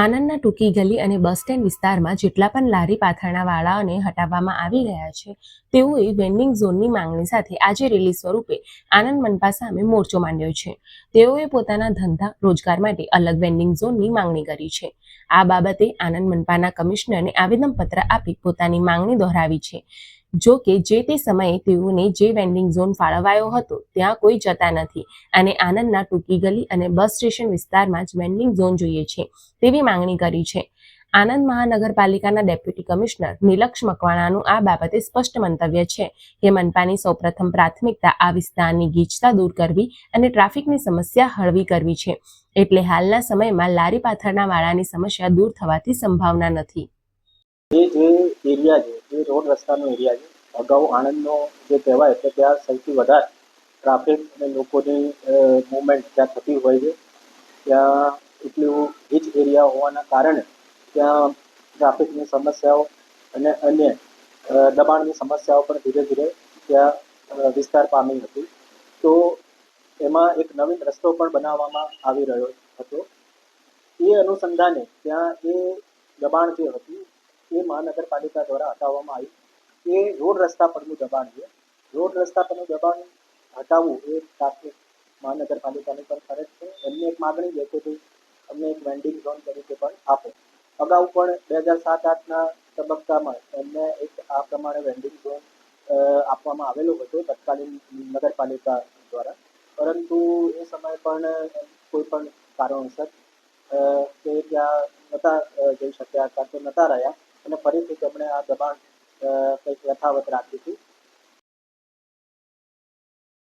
આણંદના ટૂંકી ગલી અને બસ સ્ટેન્ડ વિસ્તારમાં જેટલા પણ લારી પાથરણા વાળાઓને હટાવવામાં આવી રહ્યા છે, તેઓએ વેન્ડિંગ ઝોનની માંગણી સાથે આજે રેલી સ્વરૂપે આનંદ મનપા સામે મોરચો માંડ્યો છે. તેઓએ પોતાના ધંધા, રોજગાર માટે અલગ વેન્ડિંગ ઝોનની માંગણી કરી છે. આ બાબતે આનંદ મનપાના કમિશનરને આવેદનપત્ર આપી પોતાની માંગણી દોહરાવી છે. જો કે જે તે સમયે તેઓને જે વેન્ડિંગ ઝોન ફાળવાયો હતો, ત્યાં કોઈ જતા નથી. અને આનંદના ટૂંકી ગલી અને બસ સ્ટેશન વિસ્તારમાં જ વેન્ડિંગ ઝોન જોઈએ છે, તેવી માંગણી કરી છે. આનંદ મહાનગરપાલિકાના ડેપ્યુટી કમિશનર નિલક્ષ મકવાણાનું આ બાબતે સ્પષ્ટ મંતવ્ય છે કે મનપાની સૌપ્રથમ પ્રાથમિકતા આ વિસ્તારની ગીચતા દૂર કરવી અને ટ્રાફિકની સમસ્યા હળવી કરવી છે. એટલે હાલના સમયમાં લારી પાથરના વાળાની સમસ્યા દૂર થવાથી સંભાવના નથી. એ જે એરિયા છે, એ રોડ રસ્તાનો એરિયા છે. અગાઉ આણંદનો જે કહેવાય કે ત્યાં સૌથી વધારે ટ્રાફિક અને લોકોની મુવમેન્ટ ત્યાં થતી હોય છે. ત્યાં એટલું ગીચ એરિયા હોવાના કારણે ત્યાં ટ્રાફિકની સમસ્યાઓ અને અન્ય દબાણની સમસ્યાઓ પણ ધીરે ધીરે ત્યાં વિસ્તાર પામી હતી. તો એમાં એક નવીન રસ્તો પણ બનાવવામાં આવી રહ્યો હતો. એ અનુસંધાને ત્યાં એ દબાણ જે હતું એ મહાનગરપાલિકા દ્વારા હટાવવામાં આવ્યું એ રોડ રસ્તા પરનું દબાણ છે. રોડ રસ્તા પરનું દબાણ હટાવવું એ પ્રાથમિક મહાનગરપાલિકાની પણ ફરજ છે. એમની એક માગણી છે કે ભાઈ અમને એક વેન્ડિંગ ઝોન તરીકે પણ આપો. અગાઉ પણ બે હજાર સાત આઠના તબક્કામાં એમને એક આ પ્રમાણે વેન્ડિંગ ઝોન આપવામાં આવેલો હતો તત્કાલીન નગરપાલિકા દ્વારા. પરંતુ એ સમયે પણ કોઈ પણ કારણોસર તે ત્યાં નહોતા જઈ શક્યા કાં તો નહોતા રહ્યા. અને ફરીથી તેમણે આ દબાણ કંઈક યથાવત રાખ્યું હતું.